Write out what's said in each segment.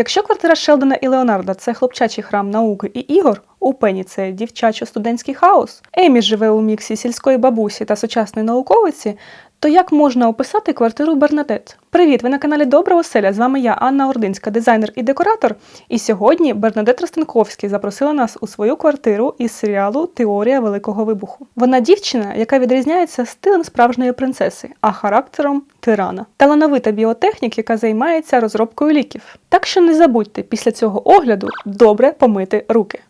Якщо квартира Шелдона і Леонарда це хлопчачий храм науки і ігор, у Пені це дівчачо-студентський хаос, Емі живе у міксі сільської бабусі та сучасної науковиці, то як можна описати квартиру Бернадет? Привіт! Ви на каналі Добра Оселя. З вами я, Анна Ординська, дизайнер і декоратор. І сьогодні Бернадет Ростенковський запросила нас у свою квартиру із серіалу Теорія Великого Вибуху. Вона дівчина, яка відрізняється стилем справжньої принцеси, а характером тирана. Талановита біотехнік, яка займається розробкою ліків. Так що не забудьте після цього огляду добре помити руки.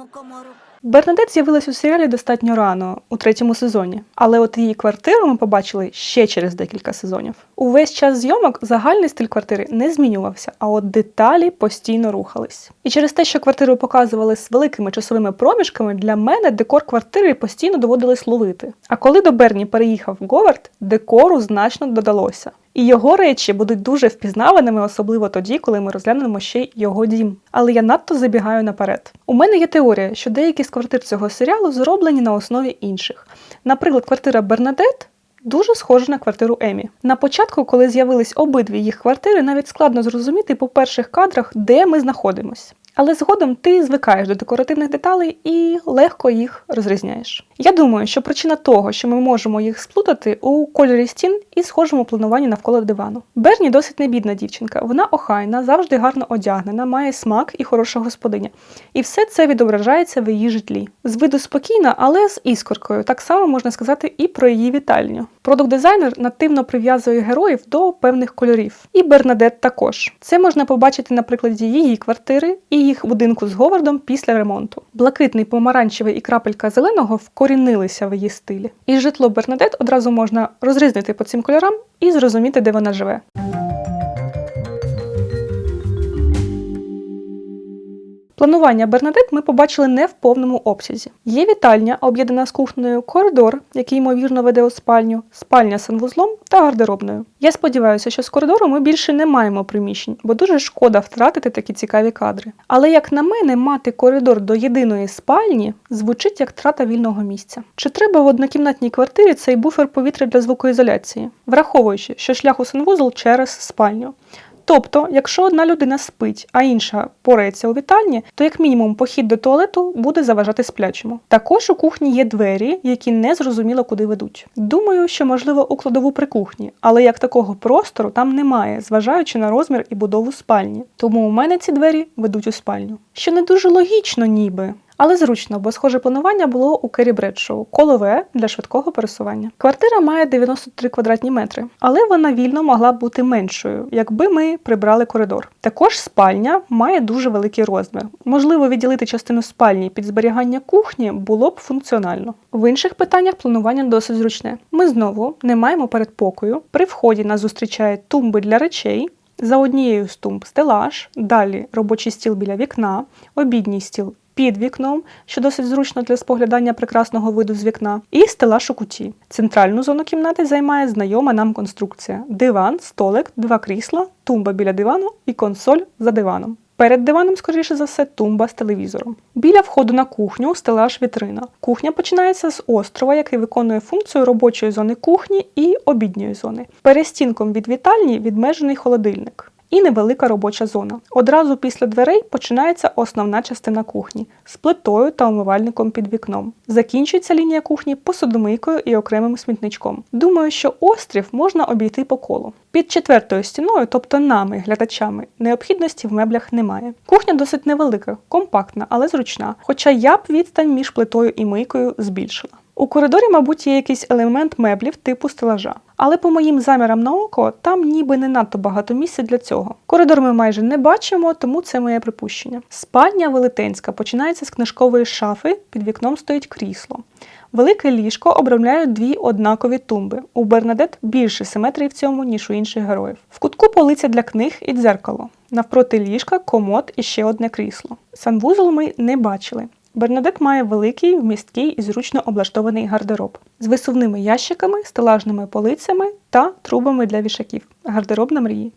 Покажи комору. Бернадет з'явилась у серіалі достатньо рано, у третьому сезоні, але от її квартиру ми побачили ще через декілька сезонів. Увесь час зйомок загальний стиль квартири не змінювався, а от деталі постійно рухались. І через те, що квартиру показували з великими часовими проміжками, для мене декор квартири постійно доводилось ловити. А коли до Берні переїхав Говард, декору значно додалося. І його речі будуть дуже впізнаваними, особливо тоді, коли ми розглянемо ще й його дім. Але я надто забігаю наперед. У мене є теорія, що деякі з квартир цього серіалу зроблені на основі інших. Наприклад, квартира Бернадет. Дуже схожа на квартиру Емі. На початку, коли з'явились обидві їх квартири, навіть складно зрозуміти по перших кадрах, де ми знаходимось. Але згодом ти звикаєш до декоративних деталей і легко їх розрізняєш. Я думаю, що причина того, що ми можемо їх сплутати у кольорі стін і схожому плануванні навколо дивану. Берні досить небідна дівчинка. Вона охайна, завжди гарно одягнена, має смак і хороша господиня. І все це відображається в її житлі. З виду спокійна, але з іскоркою. Так само можна сказати і про її вітальню. Продукт-дизайнер нативно прив'язує героїв до певних кольорів. І Бернадет також. Це можна побачити на прикладі її квартири і їх будинку з Говардом після ремонту. Блакитний, помаранчевий і крапелька зеленого вкорінилися в її стилі. І житло Бернадет одразу можна розрізнити по цим кольорам і зрозуміти, де вона живе. Планування Бернадет ми побачили не в повному обсязі. Є вітальня, об'єднана з кухнею, коридор, який ймовірно веде у спальню, спальня з санвузлом та гардеробною. Я сподіваюся, що з коридору ми більше не маємо приміщень, бо дуже шкода втратити такі цікаві кадри. Але як на мене, мати коридор до єдиної спальні звучить як трата вільного місця. Чи треба в однокімнатній квартирі цей буфер повітря для звукоізоляції, враховуючи, що шлях у санвузол через спальню. Тобто, якщо одна людина спить, а інша порається у вітальні, то як мінімум похід до туалету буде заважати сплячому. Також у кухні є двері, які не зрозуміло куди ведуть. Думаю, що можливо у кладову при кухні, але як такого простору там немає, зважаючи на розмір і будову спальні. Тому у мене ці двері ведуть у спальню. Що не дуже логічно, ніби. Але зручно, бо схоже планування було у Кері Бредшоу – колове для швидкого пересування. Квартира має 93 квадратні метри, але вона вільно могла б бути меншою, якби ми прибрали коридор. Також спальня має дуже великий розмір. Можливо, відділити частину спальні під зберігання кухні було б функціонально. В інших питаннях планування досить зручне. Ми знову не маємо передпокою. При вході нас зустрічають тумби для речей. За однією з тумб стелаж, далі робочий стіл біля вікна, обідній стіл під вікном, що досить зручно для споглядання прекрасного виду з вікна, і стелаж у куті. Центральну зону кімнати займає знайома нам конструкція: диван, столик, два крісла, тумба біля дивану і консоль за диваном. Перед диваном, скоріше за все, тумба з телевізором. Біля входу на кухню стелаж вітрина. Кухня починається з острова, який виконує функцію робочої зони кухні і обідньої зони. Перестінком від вітальні відмежений холодильник. І невелика робоча зона. Одразу після дверей починається основна частина кухні з плитою та умивальником під вікном. Закінчується лінія кухні посудомийкою і окремим смітничком. Думаю, що острів можна обійти по колу. Під четвертою стіною, тобто нами, глядачами, необхідності в меблях немає. Кухня досить невелика, компактна, але зручна. Хоча я б відстань між плитою і мийкою збільшила. У коридорі, мабуть, є якийсь елемент меблів типу стелажа. Але по моїм замірам на око, там ніби не надто багато місця для цього. Коридор ми майже не бачимо, тому це моє припущення. Спальня велетенська починається з книжкової шафи, під вікном стоїть крісло. Велике ліжко обрамляють дві однакові тумби. У Бернадет більше симетрії в цьому, ніж у інших героїв. В кутку полиця для книг і дзеркало. Навпроти ліжка комод і ще одне крісло. Санвузол ми не бачили. Бернадет має великий, вмісткий і зручно облаштований гардероб з висувними ящиками, стелажними полицями та трубами для вішаків. Гардероб на мрії.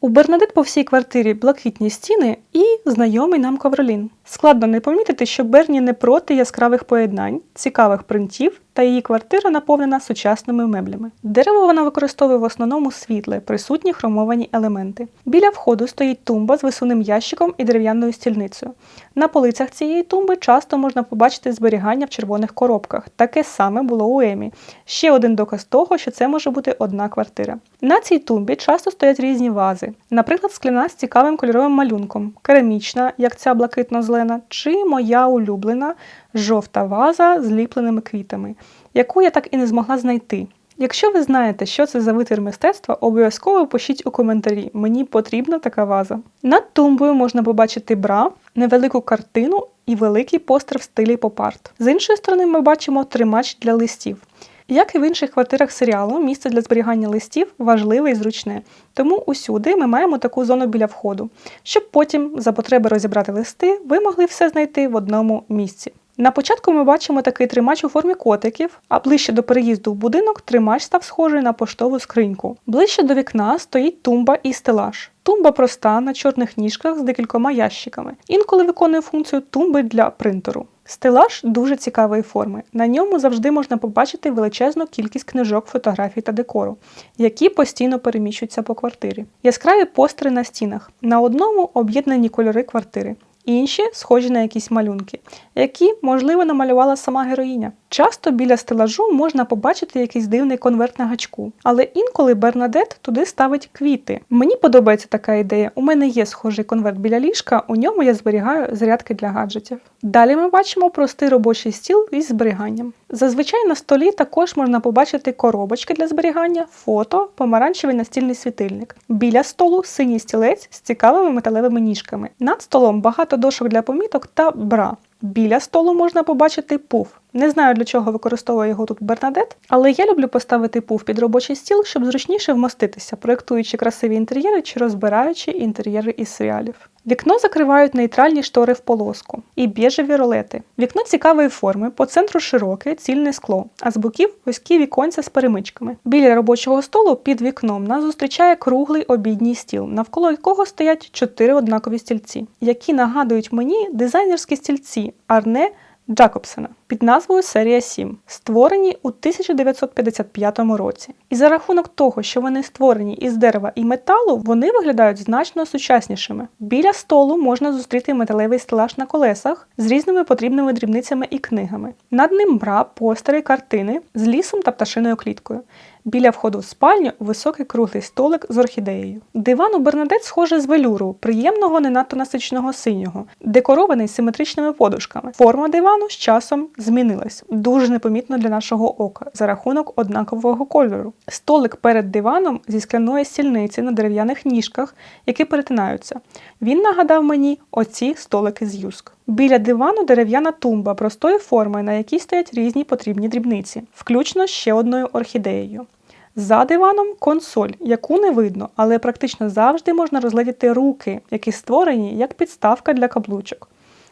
У Бернадет по всій квартирі блакитні стіни і знайомий нам ковролін. Складно не помітити, що Берні не проти яскравих поєднань, цікавих принтів, та її квартира наповнена сучасними меблями. Дерево вона використовує в основному світле, присутні хромовані елементи. Біля входу стоїть тумба з висуним ящиком і дерев'яною стільницею. На полицях цієї тумби часто можна побачити зберігання в червоних коробках. Таке саме було у Емі. Ще один доказ того, що це може бути одна квартира. На цій тумбі часто стоять різні вази, наприклад, скляна з цікавим кольоровим малюнком, керамічна, як ця блакитно-зелена, чи моя улюблена жовта ваза з ліпленими квітами, яку я так і не змогла знайти. Якщо ви знаєте, що це за витвір мистецтва, обов'язково пишіть у коментарі. Мені потрібна така ваза. Над тумбою можна побачити бра, невелику картину і великий постер в стилі поп-арт. З іншої сторони, ми бачимо тримач для листів. Як і в інших квартирах серіалу, місце для зберігання листів важливе і зручне. Тому усюди ми маємо таку зону біля входу, щоб потім, за потреби розібрати листи, ви могли все знайти в одному місці. На початку ми бачимо такий тримач у формі котиків, а ближче до переїзду в будинок тримач став схожий на поштову скриньку. Ближче до вікна стоїть тумба і стелаж. Тумба проста на чорних ніжках з декількома ящиками. Інколи виконує функцію тумби для принтеру. Стелаж дуже цікавої форми. На ньому завжди можна побачити величезну кількість книжок, фотографій та декору, які постійно переміщуються по квартирі. Яскраві постери на стінах. На одному об'єднані кольори квартири. Інші схожі на якісь малюнки, які, можливо, намалювала сама героїня. Часто біля стелажу можна побачити якийсь дивний конверт на гачку, але інколи Бернадет туди ставить квіти. Мені подобається така ідея. У мене є схожий конверт біля ліжка, у ньому я зберігаю зарядки для гаджетів. Далі ми бачимо простий робочий стіл із зберіганням. Зазвичай на столі також можна побачити коробочки для зберігання, фото, помаранчевий настільний світильник. Біля столу синій стілець з цікавими металевими ніжками. Над столом багато дошок для поміток та бра. Біля столу можна побачити пуф. Не знаю, для чого використовує його тут Бернадет, але я люблю поставити пуф під робочий стіл, щоб зручніше вмоститися, проєктуючи красиві інтер'єри чи розбираючи інтер'єри із серіалів. Вікно закривають нейтральні штори в полоску і біжеві ролети. Вікно цікавої форми, по центру широке, цільне скло, а з боків вузькі віконця з перемичками. Біля робочого столу під вікном нас зустрічає круглий обідній стіл, навколо якого стоять чотири однакові стільці, які нагадують мені дизайнерські стільці Арне Джакобсена під назвою Серія 7, створені у 1955 році. І за рахунок того, що вони створені із дерева і металу, вони виглядають значно сучаснішими. Біля столу можна зустріти металевий стелаж на колесах з різними потрібними дрібницями і книгами. Над ним бра, постери, картини з лісом та пташиною кліткою. Біля входу в спальню високий круглий столик з орхідеєю. Диван у Бернадет схожий з велюру, приємного, не надто насиченого синього, декорований симетричними подушками. Форма дивану з часом змінилась, дуже непомітно для нашого ока, за рахунок однакового кольору. Столик перед диваном зі скляної стільниці на дерев'яних ніжках, які перетинаються. Він нагадав мені оці столики з юск. Біля дивану дерев'яна тумба простої форми, на якій стоять різні потрібні дрібниці, включно з ще одною орхідеєю. За диваном консоль, яку не видно, але практично завжди можна розглядіти руки, які створені як підставка для каблучок.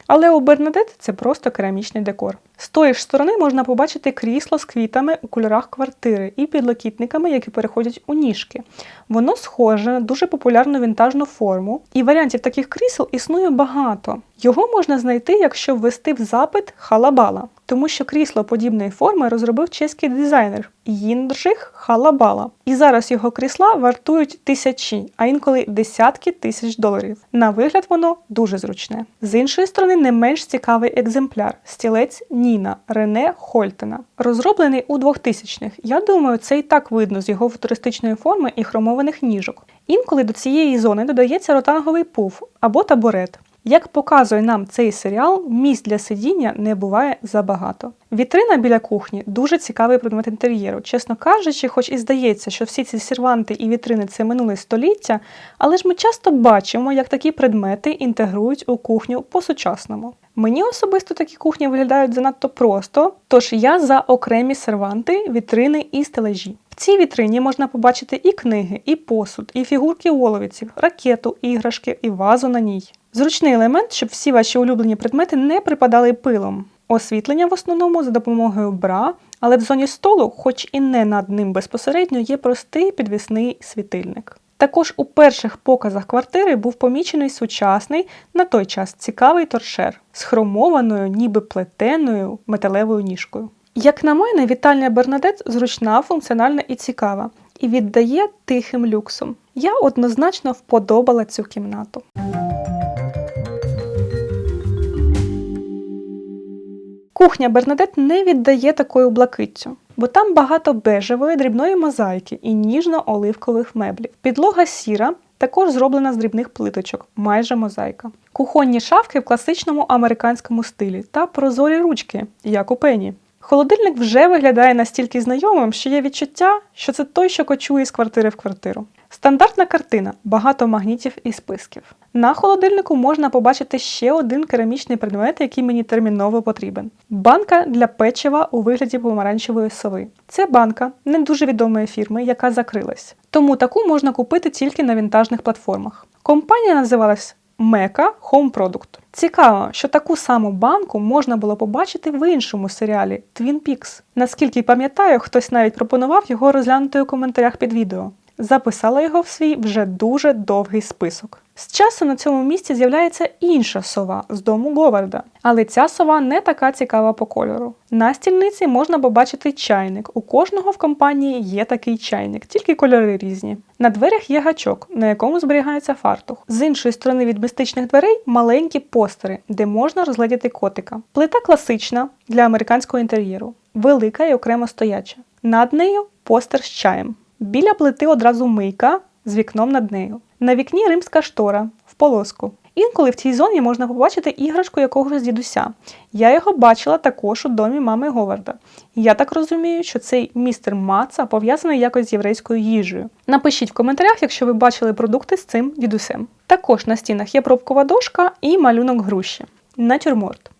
Але у Бернадет це просто керамічний декор. З тої ж сторони можна побачити крісло з квітами у кольорах квартири і підлокітниками, які переходять у ніжки. Воно схоже на дуже популярну вінтажну форму, і варіантів таких крісел існує багато. Його можна знайти, якщо ввести в запит халабала, тому що крісло подібної форми розробив чеський дизайнер Їндржих Халабала. І зараз його крісла вартують тисячі, а інколи десятки тисяч доларів. На вигляд воно дуже зручне. З іншої сторони, не менш цікавий екземпляр стілець Ніна Рене Хольтена, розроблений у 2000-х. Я думаю, це і так видно з його футуристичної форми і хромованих ніжок. Інколи до цієї зони додається ротанговий пуф або табурет. Як показує нам цей серіал, місць для сидіння не буває забагато. Вітрина біля кухні дуже цікавий предмет інтер'єру. Чесно кажучи, хоч і здається, що всі ці серванти і вітрини це минуле століття, але ж ми часто бачимо, як такі предмети інтегрують у кухню по-сучасному. Мені особисто такі кухні виглядають занадто просто, тож я за окремі серванти, вітрини і стележі. В цій вітрині можна побачити і книги, і посуд, і фігурки воловиців, ракету, іграшки, і вазу на ній. Зручний елемент, щоб всі ваші улюблені предмети не припадали пилом. Освітлення в основному за допомогою бра, але в зоні столу, хоч і не над ним безпосередньо, є простий підвісний світильник. Також у перших показах квартири був помічений сучасний на той час цікавий торшер з хромованою, ніби плетеною металевою ніжкою. Як на мене, вітальня Бернадет зручна, функціональна і цікава, і віддає тихим люксом. Я однозначно вподобала цю кімнату. Кухня Бернадет не віддає такою блакиттю, бо там багато бежевої дрібної мозаїки і ніжно-оливкових меблів. Підлога сіра, також зроблена з дрібних плиточок, майже мозаїка. Кухонні шафки в класичному американському стилі та прозорі ручки, як у пені. Холодильник вже виглядає настільки знайомим, що є відчуття, що це той, що кочує з квартири в квартиру. Стандартна картина, багато магнітів і списків. На холодильнику можна побачити ще один керамічний предмет, який мені терміново потрібен: банка для печива у вигляді помаранчевої сови. Це банка не дуже відомої фірми, яка закрилась. Тому таку можна купити тільки на вінтажних платформах. Компанія називалась Мека Home Product. Цікаво, що таку саму банку можна було побачити в іншому серіалі Twin Peaks. Наскільки пам'ятаю, хтось навіть пропонував його розглянути у коментарях під відео. Записала його в свій вже дуже довгий список. З часом на цьому місці з'являється інша сова з дому Говарда, але ця сова не така цікава по кольору. На стільниці можна побачити чайник. У кожного в компанії є такий чайник, тільки кольори різні. На дверях є гачок, на якому зберігається фартух. З іншої сторони від містичних дверей маленькі постери, де можна розглядіти котика. Плита класична для американського інтер'єру, велика і окремо стояча. Над нею постер з чаєм. Біля плити одразу мийка з вікном над нею. На вікні римська штора в полоску. Інколи в цій зоні можна побачити іграшку якогось дідуся. Я його бачила також у домі мами Говарда. Я так розумію, що цей містер Маца пов'язаний якось з єврейською їжею. Напишіть в коментарях, якщо ви бачили продукти з цим дідусем. Також на стінах є пробкова дошка і малюнок груші. Натюрморт.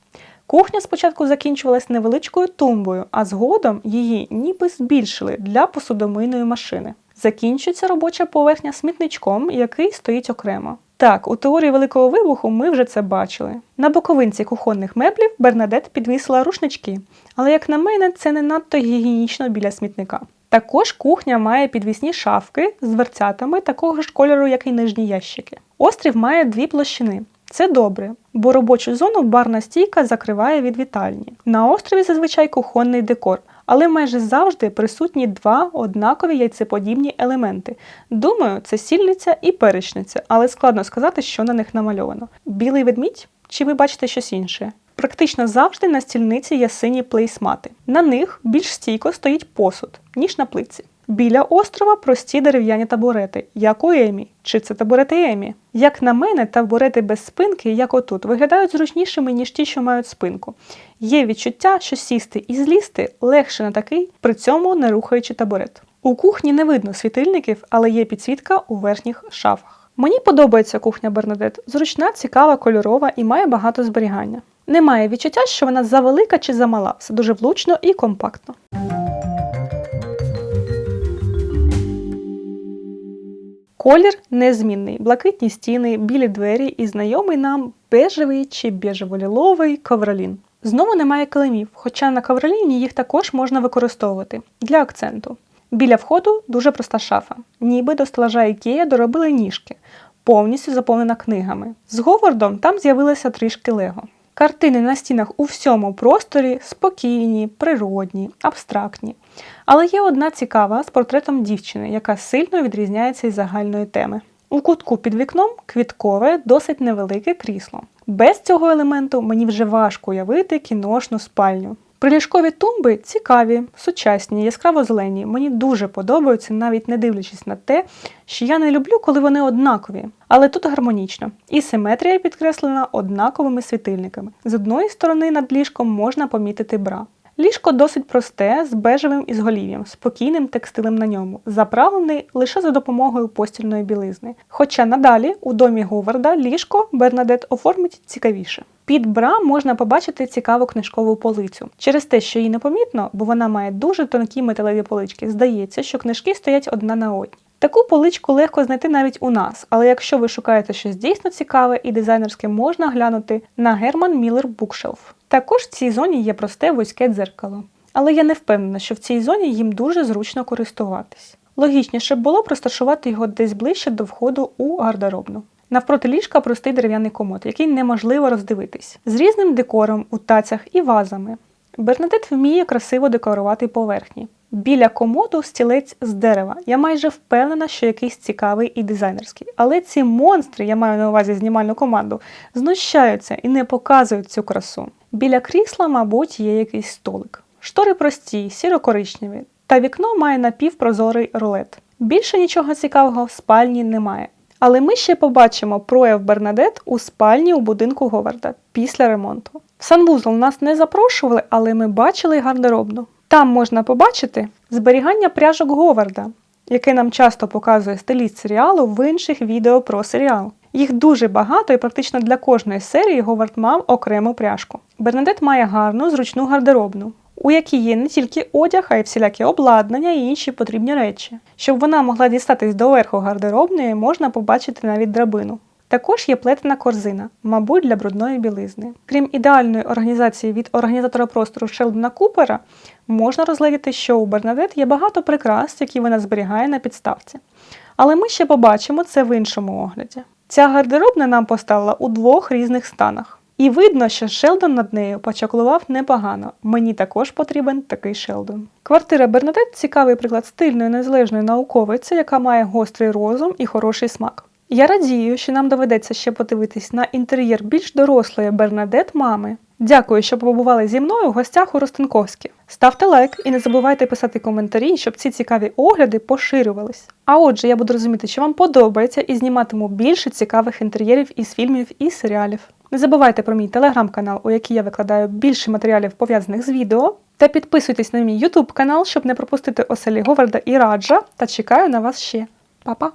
Кухня спочатку закінчувалась невеличкою тумбою, а згодом її ніби збільшили для посудомийної машини. Закінчується робоча поверхня смітничком, який стоїть окремо. Так, у теорії Великого вибуху ми вже це бачили. На боковинці кухонних меблів Бернадет підвісила рушнички, але, як на мене, це не надто гігієнічно біля смітника. Також кухня має підвісні шафки з дверцятами такого ж кольору, як і нижні ящики. Острів має дві площини. Це добре, бо робочу зону барна стійка закриває від вітальні. На острові зазвичай кухонний декор, але майже завжди присутні два однакові яйцеподібні елементи. Думаю, це сільниця і перечниця, але складно сказати, що на них намальовано. Білий ведмідь? Чи ви бачите щось інше? Практично завжди на стільниці є сині плейсмати. На них більш стійко стоїть посуд, ніж на плитці. Біля острова прості дерев'яні табурети, як у Емі. Чи це табурети Емі? Як на мене, табурети без спинки, як отут, виглядають зручнішими, ніж ті, що мають спинку. Є відчуття, що сісти і злізти легше на такий, при цьому не рухаючи табурет. У кухні не видно світильників, але є підсвітка у верхніх шафах. Мені подобається кухня Бернадет. Зручна, цікава, кольорова і має багато зберігання. Немає відчуття, що вона завелика чи замала, все дуже влучно і компактно. Колір незмінний, блакитні стіни, білі двері і знайомий нам бежевий чи бежево-ліловий ковролін. Знову немає килимів, хоча на ковроліні їх також можна використовувати для акценту. Біля входу дуже проста шафа, ніби до стелажа Ікея доробили ніжки, повністю заповнена книгами. З Говардом там з'явилося трішки лего. Картини на стінах у всьому просторі спокійні, природні, абстрактні. Але є одна цікава з портретом дівчини, яка сильно відрізняється із загальної теми. У кутку під вікном квіткове, досить невелике крісло. Без цього елементу мені вже важко уявити кіношну спальню. Приліжкові тумби цікаві, сучасні, яскраво зелені. Мені дуже подобаються, навіть не дивлячись на те, що я не люблю, коли вони однакові. Але тут гармонічно. І симетрія підкреслена однаковими світильниками. З одної сторони над ліжком можна помітити бра. Ліжко досить просте, з бежевим ізголів'ям, спокійним текстилем на ньому, заправлений лише за допомогою постільної білизни. Хоча надалі у домі Говарда ліжко Бернадет оформить цікавіше. Під бра можна побачити цікаву книжкову полицю. Через те, що її непомітно, бо вона має дуже тонкі металеві полички, здається, що книжки стоять одна на одній. Таку поличку легко знайти навіть у нас, але якщо ви шукаєте щось дійсно цікаве і дизайнерське, можна глянути на Герман Міллер Букшелф. Також в цій зоні є просте вузьке дзеркало. Але я не впевнена, що в цій зоні їм дуже зручно користуватись. Логічніше було б розташувати його десь ближче до входу у гардеробну. Навпроти ліжка простий дерев'яний комод, який неможливо роздивитись, з різним декором у тацях і вазами. Бернадет вміє красиво декорувати поверхні. Біля комоду стілець з дерева. Я майже впевнена, що якийсь цікавий і дизайнерський. Але ці монстри, я маю на увазі знімальну команду, знущаються і не показують цю красу. Біля крісла, мабуть, є якийсь столик. Штори прості, сіро-коричневі, та вікно має напівпрозорий рулет. Більше нічого цікавого в спальні немає. Але ми ще побачимо прояв Бернадет у спальні у будинку Говарда після ремонту. В санвузол нас не запрошували, але ми бачили гардеробну. Там можна побачити зберігання пряжок Говарда, яке нам часто показує стиліст серіалу в інших відео про серіал. Їх дуже багато і практично для кожної серії Говард мав окрему пряжку. Бернадет має гарну зручну гардеробну, у якій є не тільки одяг, а й всілякі обладнання і інші потрібні речі. Щоб вона могла дістатись до верху гардеробної, можна побачити навіть драбину. Також є плетена корзина, мабуть, для брудної білизни. Крім ідеальної організації від організатора простору Шелдона Купера, можна розглядіти, що у Бернадет є багато прикрас, які вона зберігає на підставці. Але ми ще побачимо це в іншому огляді. Ця гардеробна нам поставила у двох різних станах. І видно, що Шелдон над нею почаклував непогано. Мені також потрібен такий Шелдон. Квартира Бернадет цікавий приклад стильної незалежної науковиці, яка має гострий розум і хороший смак. Я радію, що нам доведеться ще подивитись на інтер'єр більш дорослої Бернадет мами. Дякую, що побували зі мною в гостях у Ростенковській. Ставте лайк і не забувайте писати коментарі, щоб ці цікаві огляди поширювались. А отже, я буду розуміти, що вам подобається, і зніматиму більше цікавих інтер'єрів із фільмів і серіалів. Не забувайте про мій телеграм-канал, у який я викладаю більше матеріалів пов'язаних з відео. Та підписуйтесь на мій ютуб канал, щоб не пропустити оселі Говарда і Раджа. Та чекаю на вас ще. Па-па!